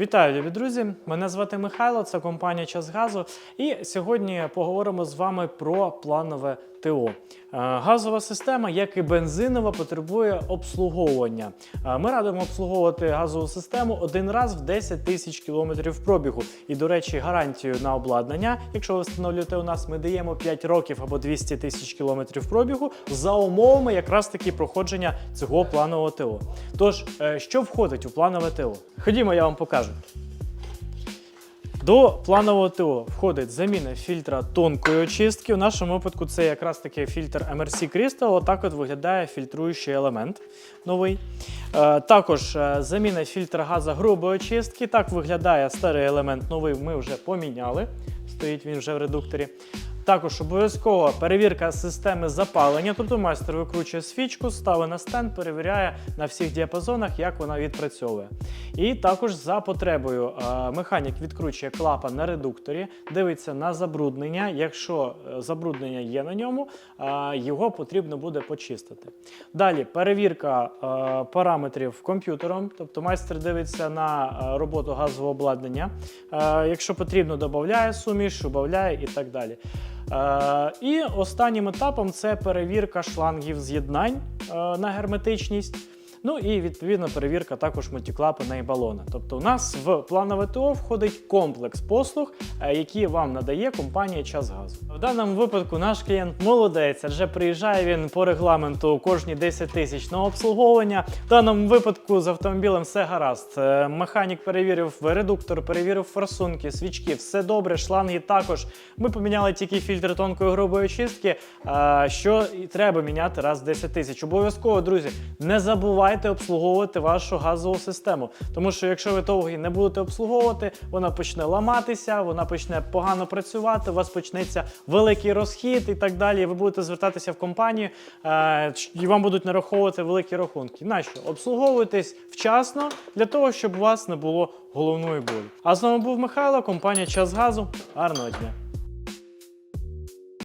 Вітаю, любі друзі! Мене звати Михайло, це компанія Час Газу. І сьогодні поговоримо з вами про планове ТО. Е, Газова система, як і бензинова, потребує обслуговування. Е, Ми радимо обслуговувати газову систему один раз в 10 тисяч кілометрів пробігу. І, до речі, гарантію на обладнання, якщо ви встановлюєте у нас, ми даємо 5 років або 200 тисяч кілометрів пробігу за умовами якраз таки проходження цього планового ТО. Тож, е, що входить у планове ТО? Ходімо, я вам покажу. До планового ТО входить заміна фільтра тонкої очистки. У нашому випадку це якраз таки фільтр MRC Crystal. Отак от виглядає фільтруючий елемент новий. Е, також е, заміна фільтра газа грубої очистки. Так виглядає старий елемент новий. Ми вже поміняли. Стоїть він вже в редукторі. Також обов'язково перевірка системи запалення, тобто майстер викручує свічку, ставить на стенд, перевіряє на всіх діапазонах, як вона відпрацьовує. І також за потребою е, механік відкручує клапан на редукторі, дивиться на забруднення. Якщо е, забруднення є на ньому, е, його потрібно буде почистити. Далі перевірка параметрів комп'ютером, тобто майстер дивиться на роботу газового обладнання. Якщо потрібно, додає суміш, убавляє і так далі. І останнім етапом це перевірка шлангів з'єднань на герметичність. Ну і відповідно перевірка також мультиклапана і балона. Тобто, у нас в планове ТО входить комплекс послуг, е, які вам надає компанія Час Газу. В даному випадку наш клієнт молодець, адже приїжджає він по регламенту кожні 10 тисяч на обслуговування. В даному випадку з автомобілем все гаразд. Е, Механік перевірив редуктор, перевірив форсунки, свічки, все добре, шланги також. Ми поміняли тільки фільтр тонкої грубої очистки, е, що і треба міняти раз в 10 тисяч. Обов'язково, друзі, не забувайте обслуговувати вашу газову систему. Тому що якщо ви довго її не будете обслуговувати, вона почне ламатися, вона почне погано працювати, у вас почнеться великий розхід і так далі. Ви будете звертатися в компанію, е, і вам будуть нараховувати великі рахунки. Нащо? Обслуговуйтесь вчасно для того, щоб у вас не було головної болі. А з вами був Михайло, компанія Час Газу. Гарного дня!